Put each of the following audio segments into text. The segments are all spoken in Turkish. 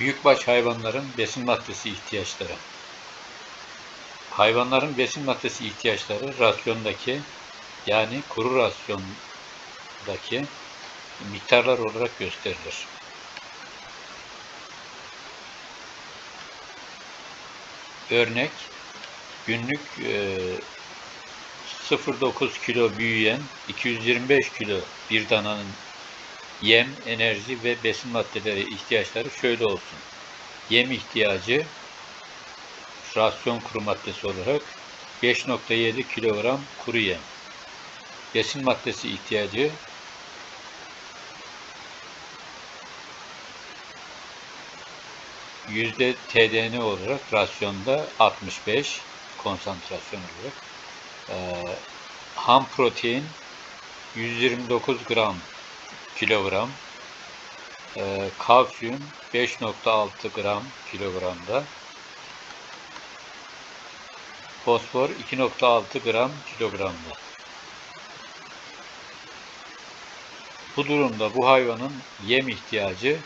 Büyükbaş hayvanların besin maddesi ihtiyaçları. Hayvanların besin maddesi ihtiyaçları rasyondaki yani kuru rasyondaki miktarlar olarak gösterilir. Örnek günlük e, 0.9 kilo büyüyen 225 kilo bir dananın yem, enerji ve besin maddeleri ihtiyaçları şöyle olsun. Yem ihtiyacı rasyon kuru maddesi olarak 5.7 kilogram kuru yem. Besin maddesi ihtiyacı yüzde TDN olarak rasyonda 65 konsantrasyon olarak ee, ham protein 129 gram kilogram. Ee, kalsiyum 5.6 gram kilogramda. Fosfor 2.6 gram kilogramda. Bu durumda bu hayvanın yem ihtiyacı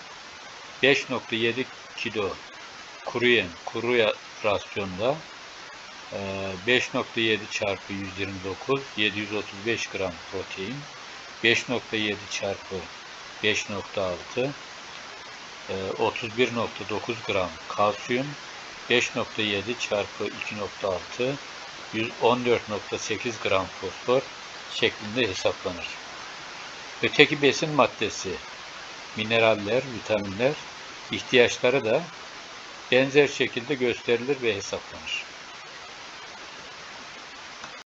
5.7 kilo kuru yem kuru rasyonda. Ee, 5.7 çarpı 129 735 gram protein 5.7 çarpı 5.6 e, 31.9 gram kalsiyum 5.7 çarpı 2.6 114.8 gram fosfor şeklinde hesaplanır. Öteki besin maddesi mineraller, vitaminler ihtiyaçları da benzer şekilde gösterilir ve hesaplanır.